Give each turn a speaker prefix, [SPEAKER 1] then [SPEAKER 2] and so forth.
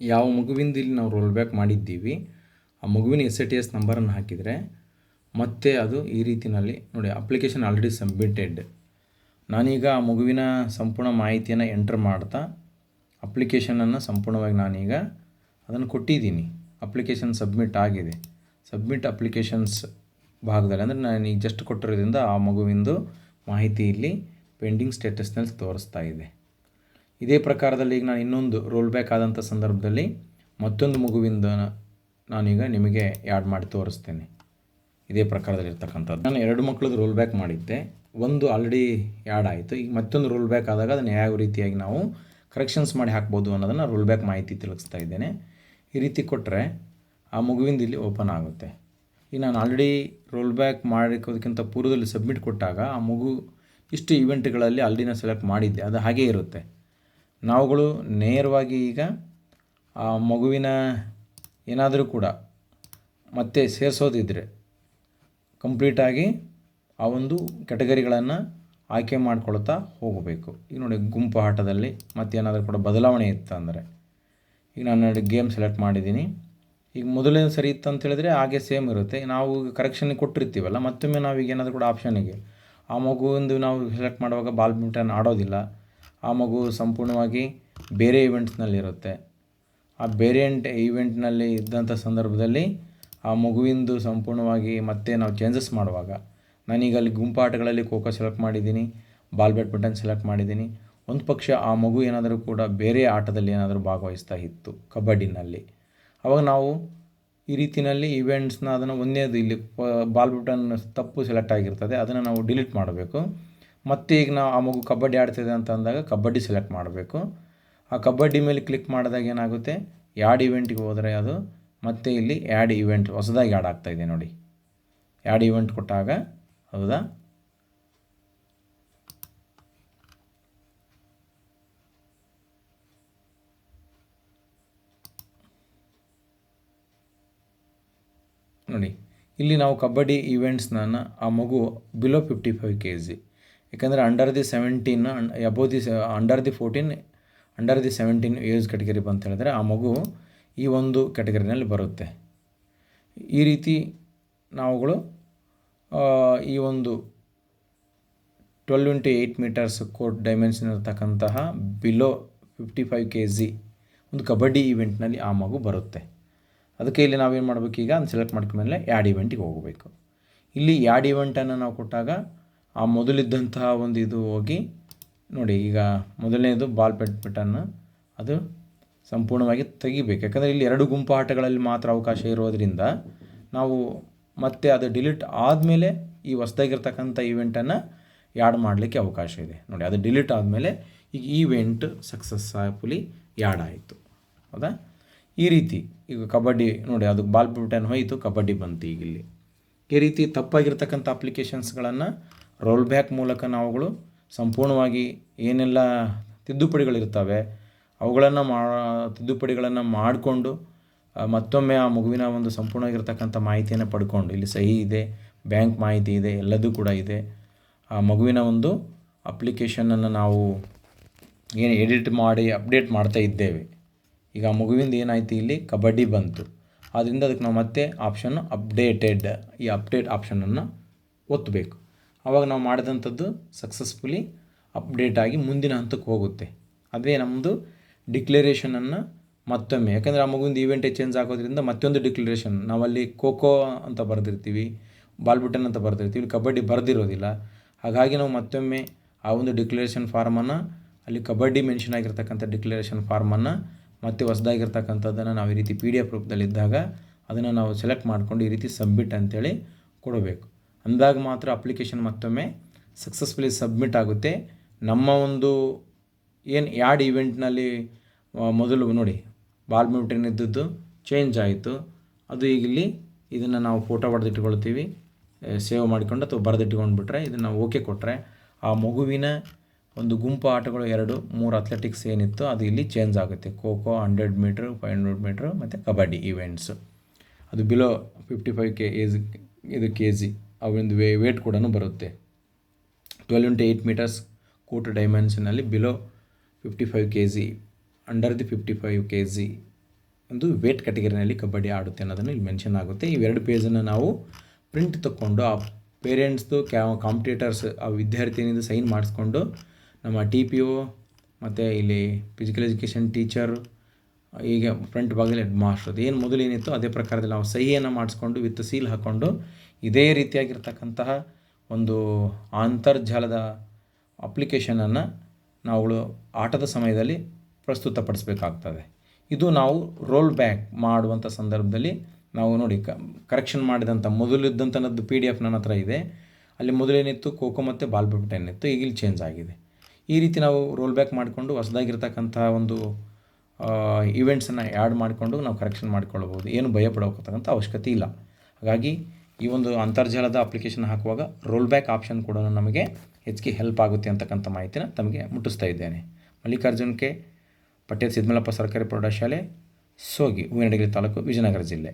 [SPEAKER 1] ಯಾವ ಮಗುವಿಂದ ಇಲ್ಲಿ ನಾವು ರೋಲ್ ಬ್ಯಾಕ್ ಮಾಡಿದ್ದೀವಿ, ಆ ಮಗುವಿನ ಎಸ್ ಎ ಟಿ ಎಸ್ ನಂಬರನ್ನು ಹಾಕಿದರೆ ಮತ್ತೆ ಅದು ಈ ರೀತಿಯಲ್ಲಿ ನೋಡಿ ಅಪ್ಲಿಕೇಶನ್ ಆಲ್ರೆಡಿ ಸಬ್ಮಿಟೆಡ್ ನಾನೀಗ ಆ ಮಗುವಿನ ಸಂಪೂರ್ಣ ಮಾಹಿತಿಯನ್ನು ಎಂಟ್ರ್ ಮಾಡ್ತಾ ಅಪ್ಲಿಕೇಶನನ್ನು ಸಂಪೂರ್ಣವಾಗಿ ನಾನೀಗ ಅದನ್ನು ಕೊಟ್ಟಿದ್ದೀನಿ. ಅಪ್ಲಿಕೇಶನ್ ಸಬ್ಮಿಟ್ ಆಗಿದೆ. ಸಬ್ಮಿಟ್ ಅಪ್ಲಿಕೇಶನ್ಸ್ ಭಾಗದಲ್ಲಿ ಅಂದರೆ ನಾನು ಈಗ ಜಸ್ಟ್ ಕೊಟ್ಟಿರೋದ್ರಿಂದ ಆ ಮಗುವಿಂದು ಮಾಹಿತಿ ಇಲ್ಲಿ ಪೆಂಡಿಂಗ್ ಸ್ಟೇಟಸ್ನಲ್ಲಿ ತೋರಿಸ್ತಾ ಇದೆ. ಇದೇ ಪ್ರಕಾರದಲ್ಲಿ ಈಗ ನಾನು ಇನ್ನೊಂದು ರೋಲ್ ಬ್ಯಾಕ್ ಆದಂಥ ಸಂದರ್ಭದಲ್ಲಿ ಮತ್ತೊಂದು ಮಗುವಿಂದ ನಾನೀಗ ನಿಮಗೆ ಆ್ಯಡ್ ಮಾಡಿ ತೋರಿಸ್ತೇನೆ. ಇದೇ ಪ್ರಕಾರದಲ್ಲಿ ಇರ್ತಕ್ಕಂಥದ್ದು. ನಾನು ಎರಡು ಮಕ್ಕಳದ್ದು ರೋಲ್ ಬ್ಯಾಕ್ ಮಾಡಿದ್ದೆ. ಒಂದು ಆಲ್ರೆಡಿ ಆ್ಯಡ್ ಆಯಿತು. ಈಗ ಮತ್ತೊಂದು ರೋಲ್ ಬ್ಯಾಕ್ ಆದಾಗ ಅದನ್ನು ಯಾವ ರೀತಿಯಾಗಿ ನಾವು ಕರೆಕ್ಷನ್ಸ್ ಮಾಡಿ ಹಾಕ್ಬೋದು ಅನ್ನೋದನ್ನು ರೋಲ್ ಬ್ಯಾಕ್ ಮಾಹಿತಿ ತಿಳಿಸ್ತಾ ಇದ್ದೇನೆ. ಈ ರೀತಿ ಕೊಟ್ಟರೆ ಆ ಮಗುವಿಂದ ಇಲ್ಲಿ ಓಪನ್ ಆಗುತ್ತೆ. ಈಗ ನಾನು ಆಲ್ರೆಡಿ ರೋಲ್ ಬ್ಯಾಕ್ ಮಾಡಿಕೋದಕ್ಕಿಂತ ಪೂರ್ವದಲ್ಲಿ ಸಬ್ಮಿಟ್ ಕೊಟ್ಟಾಗ ಆ ಮಗು ಇಷ್ಟು ಇವೆಂಟ್ಗಳಲ್ಲಿ ಆಲ್ರೆಡಿ ನಾನು ಸೆಲೆಕ್ಟ್ ಮಾಡಿದ್ದೆ. ಅದು ಹಾಗೇ ಇರುತ್ತೆ. ನಾವುಗಳು ನೇರವಾಗಿ ಈಗ ಆ ಮಗುವಿನ ಏನಾದರೂ ಕೂಡ ಮತ್ತೆ ಸೇರಿಸೋದಿದ್ದರೆ ಕಂಪ್ಲೀಟಾಗಿ ಆ ಒಂದು ಕ್ಯಾಟಗರಿಗಳನ್ನು ಆಯ್ಕೆ ಮಾಡ್ಕೊಳ್ತಾ ಹೋಗಬೇಕು. ಈಗ ನೋಡಿ ಗುಂಪು ಆಟದಲ್ಲಿ ಮತ್ತೇನಾದರೂ ಕೂಡ ಬದಲಾವಣೆ ಇತ್ತು ಅಂದರೆ, ಈಗ ನಾನು ಗೇಮ್ ಸೆಲೆಕ್ಟ್ ಮಾಡಿದ್ದೀನಿ. ಈಗ ಮೊದಲೇ ಸರಿ ಇತ್ತು ಅಂತ ಹೇಳಿದ್ರೆ ಹಾಗೆ ಸೇಮ್ ಇರುತ್ತೆ. ನಾವು ಕರೆಕ್ಷನ್ ಕೊಟ್ಟಿರ್ತೀವಲ್ಲ, ಮತ್ತೊಮ್ಮೆ ನಾವೀಗ ಏನಾದರೂ ಕೂಡ ಆಪ್ಷನಿಗೆ ಆ ಮಗುವಿಂದು ನಾವು ಸೆಲೆಕ್ಟ್ ಮಾಡುವಾಗ ಬಾಲ್ಮಿಂಟನ್ ಆಡೋದಿಲ್ಲ ಆ ಮಗು ಸಂಪೂರ್ಣವಾಗಿ ಬೇರೆ ಇವೆಂಟ್ಸ್ನಲ್ಲಿರುತ್ತೆ ಆ ಬೇರೆ ಈವೆಂಟ್ನಲ್ಲಿ ಇದ್ದಂಥ ಸಂದರ್ಭದಲ್ಲಿ ಆ ಮಗುವಿಂದು ಸಂಪೂರ್ಣವಾಗಿ ಮತ್ತೆ ನಾವು ಚೇಂಜಸ್ ಮಾಡುವಾಗ, ನಾನೀಗ ಅಲ್ಲಿ ಗುಂಪಾಟಗಳಲ್ಲಿ ಖೋಖೋ ಸೆಲೆಕ್ಟ್ ಮಾಡಿದ್ದೀನಿ ಬಾಲ್ ಬ್ಯಾಡ್ಮಿಂಟನ್ ಸೆಲೆಕ್ಟ್ ಮಾಡಿದ್ದೀನಿ, ಒಂದು ಪಕ್ಷ ಆ ಮಗು ಏನಾದರೂ ಕೂಡ ಬೇರೆ ಆಟದಲ್ಲಿ ಏನಾದರೂ ಭಾಗವಹಿಸ್ತಾ ಇತ್ತು ಕಬಡ್ಡಿನಲ್ಲಿ. ಅವಾಗ ನಾವು ಈ ರೀತಿಯಲ್ಲಿ ಈವೆಂಟ್ಸ್ನ ಅದನ್ನು ಒಂದೇದು ಇಲ್ಲಿ ಬಾಲ್ ಬ್ಯಾಡ್ಮಿಂಟನ್ ತಪ್ಪು ಸೆಲೆಕ್ಟ್ ಆಗಿರ್ತದೆ, ಅದನ್ನು ನಾವು ಡಿಲೀಟ್ ಮಾಡಬೇಕು. ಮತ್ತೆ ಈಗ ನಾವು ಆ ಮಗು ಕಬಡ್ಡಿ ಆಡ್ತಿದೆ ಅಂತ ಅಂದಾಗ ಕಬಡ್ಡಿ ಸೆಲೆಕ್ಟ್ ಮಾಡಬೇಕು. ಆ ಕಬಡ್ಡಿ ಮೇಲೆ ಕ್ಲಿಕ್ ಮಾಡಿದಾಗ ಏನಾಗುತ್ತೆ? ಯಾಡ್ ಇವೆಂಟಿಗೆ ಹೋದರೆ ಅದು ಮತ್ತೆ ಇಲ್ಲಿ ಆ್ಯಡ್ ಇವೆಂಟ್ ಹೊಸದಾಗಿ ಆ್ಯಡ್ ಆಗ್ತಾ ಇದೆ ನೋಡಿ. ಆ್ಯಡ್ ಇವೆಂಟ್ ಕೊಟ್ಟಾಗ ಹೌದಾ? ನೋಡಿ, ಇಲ್ಲಿ ನಾವು ಕಬಡ್ಡಿ ಈವೆಂಟ್ಸ್ನ ಆ ಮಗು below fifty five K G ಯಾಕಂದರೆ under the seventeen above the under the fourteen under the seventeen age category ಬಂತ ಹೇಳಿದ್ರೆ ಆ ಮಗು ಈ ಒಂದು ಕ್ಯಾಟಗರಿನಲ್ಲಿ ಬರುತ್ತೆ. ಈ ರೀತಿ ನಾವುಗಳು ಈ ಒಂದು twelve into eight metres court dimension ಇರತಕ್ಕಂತಹ below fifty five K G ಒಂದು ಕಬಡ್ಡಿ ಈವೆಂಟ್ನಲ್ಲಿ ಆ ಮಗು ಬರುತ್ತೆ. ಅದಕ್ಕೆ ಇಲ್ಲಿ ನಾವೇನು ಮಾಡಬೇಕು ಈಗ? ಅದನ್ನು ಸೆಲೆಕ್ಟ್ ಮಾಡ್ಕೊಂಡ್ಮೇಲೆ ಯಾಡ್ ಇವೆಂಟಿಗೆ ಹೋಗಬೇಕು. ಇಲ್ಲಿ ಯಾಡ್ ಇವೆಂಟನ್ನು ನಾವು ಕೊಟ್ಟಾಗ ಆ ಮೊದಲಿದ್ದಂತಹ ಒಂದು ಇದು ಹೋಗಿ ನೋಡಿ, ಈಗ ಮೊದಲನೇದು ಬಾಲ್ ಪೆಟ್ ಬಟನ್ನು ಅದು ಸಂಪೂರ್ಣವಾಗಿ ತೆಗಿಬೇಕು. ಯಾಕಂದರೆ ಇಲ್ಲಿ ಎರಡು ಗುಂಪು ಆಟಗಳಲ್ಲಿ ಮಾತ್ರ ಅವಕಾಶ ಇರೋದರಿಂದ ನಾವು ಮತ್ತೆ ಅದು ಡಿಲೀಟ್ ಆದಮೇಲೆ ಈ ಹೊಸ್ದಾಗಿರ್ತಕ್ಕಂಥ ಈವೆಂಟನ್ನು ಯಾಡ್ ಮಾಡಲಿಕ್ಕೆ ಅವಕಾಶ ಇದೆ. ನೋಡಿ, ಅದು ಡಿಲೀಟ್ ಆದಮೇಲೆ ಈಗ ಈವೆಂಟ್ ಸಕ್ಸಸ್ಫುಲಿ ಯಾಡ್ ಆಯಿತು. ಹೌದಾ? ಈ ರೀತಿ ಈಗ ಕಬಡ್ಡಿ, ನೋಡಿ, ಅದು ಬಾಲ್ ಬಟನ್ ಹೋಯಿತು, ಕಬಡ್ಡಿ ಬಂತು ಈಗ ಇಲ್ಲಿ. ಈ ರೀತಿ ತಪ್ಪಾಗಿರ್ತಕ್ಕಂಥ ಅಪ್ಲಿಕೇಶನ್ಸ್ಗಳನ್ನು ರೋಲ್ ಬ್ಯಾಕ್ ಮೂಲಕ ನಾವುಗಳು ಸಂಪೂರ್ಣವಾಗಿ ಏನೆಲ್ಲ ತಿದ್ದುಪಡಿಗಳಿರ್ತವೆ, ಅವುಗಳನ್ನು ಮಾ, ತಿದ್ದುಪಡಿಗಳನ್ನು ಮಾಡಿಕೊಂಡು ಮತ್ತೊಮ್ಮೆ ಆ ಮಗುವಿನ ಒಂದು ಸಂಪೂರ್ಣವಾಗಿರ್ತಕ್ಕಂಥ ಮಾಹಿತಿಯನ್ನು ಪಡ್ಕೊಂಡು, ಇಲ್ಲಿ ಸಹಿ ಇದೆ, ಬ್ಯಾಂಕ್ ಮಾಹಿತಿ ಇದೆ, ಎಲ್ಲದೂ ಕೂಡ ಇದೆ. ಆ ಮಗುವಿನ ಒಂದು ಅಪ್ಲಿಕೇಶನನ್ನು ನಾವು ಏನು ಎಡಿಟ್ ಮಾಡಿ, ಅಪ್ಡೇಟ್ ಮಾಡ್ತಾ ಇದ್ದೇವೆ. ಈಗ ಆ ಮಗುವಿಂದ ಏನಾಯಿತು ಇಲ್ಲಿ? ಕಬಡ್ಡಿ ಬಂತು. ಆದ್ದರಿಂದ ಅದಕ್ಕೆ ನಾವು ಮತ್ತೆ ಆಪ್ಷನ್ನು ಅಪ್ಡೇಟೆಡ್, ಈ ಅಪ್ಡೇಟ್ ಆಪ್ಷನನ್ನು ಒತ್ತಬೇಕು ಆವಾಗ ನಾವು ಮಾಡಿದಂಥದ್ದು ಸಕ್ಸಸ್ಫುಲಿ ಅಪ್ಡೇಟ್ ಆಗಿ ಮುಂದಿನ ಹಂತಕ್ಕೆ ಹೋಗುತ್ತೆ. ಅದೇ ನಮ್ಮದು ಡಿಕ್ಲರೇಷನನ್ನು ಮತ್ತೊಮ್ಮೆ. ಯಾಕಂದರೆ ಆ ಮಗುವಿಂದ ಈವೆಂಟೇ ಚೇಂಜ್ ಆಗೋದ್ರಿಂದ ಮತ್ತೊಂದು ಡಿಕ್ಲರೇಷನ್ ನಾವಲ್ಲಿ ಖೋಖೋ ಅಂತ ಬರೆದಿರ್ತೀವಿ, ಬಾಲ್ಬಿಟನ್ ಅಂತ ಬರೆದಿರ್ತೀವಿ ಕಬಡ್ಡಿ ಬರೆದಿರೋದಿಲ್ಲ. ಹಾಗಾಗಿ ನಾವು ಮತ್ತೊಮ್ಮೆ ಆ ಒಂದು ಡಿಕ್ಲರೇಷನ್ ಫಾರ್ಮನ್ನು ಅಲ್ಲಿ ಕಬಡ್ಡಿ ಮೆನ್ಷನ್ ಆಗಿರ್ತಕ್ಕಂಥ ಡಿಕ್ಲರೇಷನ್ ಫಾರ್ಮನ್ನು ಮತ್ತೆ ಹೊಸದಾಗಿರ್ತಕ್ಕಂಥದ್ದನ್ನು ನಾವು ಈ ರೀತಿ ಪಿ ಡಿ ಎಫ್ ರೂಪದಲ್ಲಿದ್ದಾಗ ಅದನ್ನು ನಾವು ಸೆಲೆಕ್ಟ್ ಮಾಡಿಕೊಂಡು ಈ ರೀತಿ ಸಬ್ಮಿಟ್ ಅಂತೇಳಿ ಕೊಡಬೇಕು. ಅಂದಾಗ ಮಾತ್ರ ಅಪ್ಲಿಕೇಶನ್ ಮತ್ತೊಮ್ಮೆ ಸಕ್ಸಸ್ಫುಲಿ ಸಬ್ಮಿಟ್ ಆಗುತ್ತೆ. ನಮ್ಮ ಒಂದು ಏನು ಯಾಡ್ ಈವೆಂಟ್ನಲ್ಲಿ ಮೊದಲು ನೋಡಿ ಬಾಲ್ ಮ್ಯೂಟಿನ್ ಇದ್ದದ್ದು ಚೇಂಜ್ ಆಯಿತು. ಅದು ಈಗ ಇಲ್ಲಿ ಇದನ್ನು ನಾವು ಫೋಟೋ ಹೊಡೆದಿಟ್ಕೊಳ್ತೀವಿ ಸೇವ್ ಮಾಡಿಕೊಂಡು ಅಥವಾ ಬರೆದಿಟ್ಕೊಂಡ್ಬಿಟ್ರೆ ಇದನ್ನು ಓಕೆ ಕೊಟ್ಟರೆ ಆ ಮಗುವಿನ ಒಂದು ಗುಂಪು ಆಟಗಳು ಎರಡು, ಮೂರು ಅಥ್ಲೆಟಿಕ್ಸ್ ಏನಿತ್ತು, ಅದು ಇಲ್ಲಿ ಚೇಂಜ್ ಆಗುತ್ತೆ. Kho kho hundred metre five hundred metre ಮತ್ತು ಕಬಡ್ಡಿ ಈವೆಂಟ್ಸು ಅದು below fifty five K age ಇದು ಕೆ ಜಿ ಅವೊಂದು ವೇ ವೇಟ್ ಕೂಡ ಬರುತ್ತೆ. Twelve into eight metres court dimensionally below fifty five K G under the fifty five K G ಒಂದು weight ಕ್ಯಾಟಗರಿನಲ್ಲಿ ಕಬಡ್ಡಿ ಆಡುತ್ತೆ ಅನ್ನೋದನ್ನು ಇಲ್ಲಿ ಮೆನ್ಷನ್ ಆಗುತ್ತೆ. ಇವೆರಡು ಪೇಜನ್ನು ನಾವು ಪ್ರಿಂಟ್ ತಗೊಂಡು ಆ ಪೇರೆಂಟ್ಸ್ದು ಕ್ಯಾ ಕಾಂಪಿಟೇಟರ್ಸ್ ಆ ವಿದ್ಯಾರ್ಥಿನಿಂದ ಸೈನ್ ಮಾಡಿಸ್ಕೊಂಡು ನಮ್ಮ ಟಿ ಪಿ ಒ ಮತ್ತು ಇಲ್ಲಿ ಫಿಸಿಕಲ್ ಎಜುಕೇಷನ್ ಟೀಚರ್ ಈಗ ಫ್ರಂಟ್ ಭಾಗದಲ್ಲಿ ಹೆಡ್ ಮಾಸ್ಟರ್ ಏನು ಮೊದಲು ಏನಿತ್ತು ಅದೇ ಪ್ರಕಾರದಲ್ಲಿ ನಾವು ಸಹಿಯನ್ನು ಮಾಡಿಸ್ಕೊಂಡು ವಿತ್ ಸೀಲ್ ಹಾಕ್ಕೊಂಡು ಇದೇ ರೀತಿಯಾಗಿರ್ತಕ್ಕಂತಹ ಒಂದು ಅಂತರ್ಜಾಲದ ಅಪ್ಲಿಕೇಶನನ್ನು ನಾವುಗಳು ಆಟದ ಸಮಯದಲ್ಲಿ ಪ್ರಸ್ತುತಪಡಿಸಬೇಕಾಗ್ತದೆ. ಇದು ನಾವು ರೋಲ್ ಬ್ಯಾಕ್ ಮಾಡುವಂಥ ಸಂದರ್ಭದಲ್ಲಿ ನಾವು ನೋಡಿ, ಕ ಕರೆಕ್ಷನ್ ಮಾಡಿದಂಥ ಮೊದಲಿದ್ದಂಥದ್ದು ಪಿ ಡಿ ಎಫ್ ನನ್ನ ಹತ್ರ ಇದೆ. ಅಲ್ಲಿ ಮೊದಲೇನಿತ್ತು, ಖೋಖೋ ಮತ್ತು ಬಾಲ್ ಇತ್ತು ಈಗ ಇಲ್ಲಿ ಚೇಂಜ್ ಆಗಿದೆ. ಈ ರೀತಿ ನಾವು ರೋಲ್ ಬ್ಯಾಕ್ ಮಾಡಿಕೊಂಡು ಹೊಸದಾಗಿರ್ತಕ್ಕಂಥ ಒಂದು ಇವೆಂಟ್ಸನ್ನು ಆ್ಯಡ್ ಮಾಡಿಕೊಂಡು ನಾವು ಕರೆಕ್ಷನ್ ಮಾಡ್ಕೊಳ್ಬೋದು ಏನು ಭಯ ಪಡೋಕ್ಕಂಥ ಅವಶ್ಯಕತೆ ಇಲ್ಲ. ಹಾಗಾಗಿ ಈ ಒಂದು ಅಂತರ್ಜಾಲದ ಅಪ್ಲಿಕೇಶನ್ ಹಾಕುವಾಗ ರೋಲ್ ಬ್ಯಾಕ್ ಆಪ್ಷನ್ ಕೂಡ ನಮಗೆ ಹೆಚ್ಚಿಗೆ ಹೆಲ್ಪ್ ಆಗುತ್ತೆ ಅಂತಕ್ಕಂಥ ಮಾಹಿತಿನ ತಮಗೆ ಮುಟ್ಟಿಸ್ತಾ ಇದ್ದೇನೆ. ಮಲ್ಲಿಕಾರ್ಜುನ್ ಕೆ ಪಟೇಲ್ ಸಿದ್ಮಲಪ್ಪ ಸರ್ಕಾರಿ ಪ್ರೌಢಶಾಲೆ, ಸೋಗಿ ಹೂವಿನಡಗಿರಿ ತಾಲೂಕು ವಿಜಯನಗರ ಜಿಲ್ಲೆ.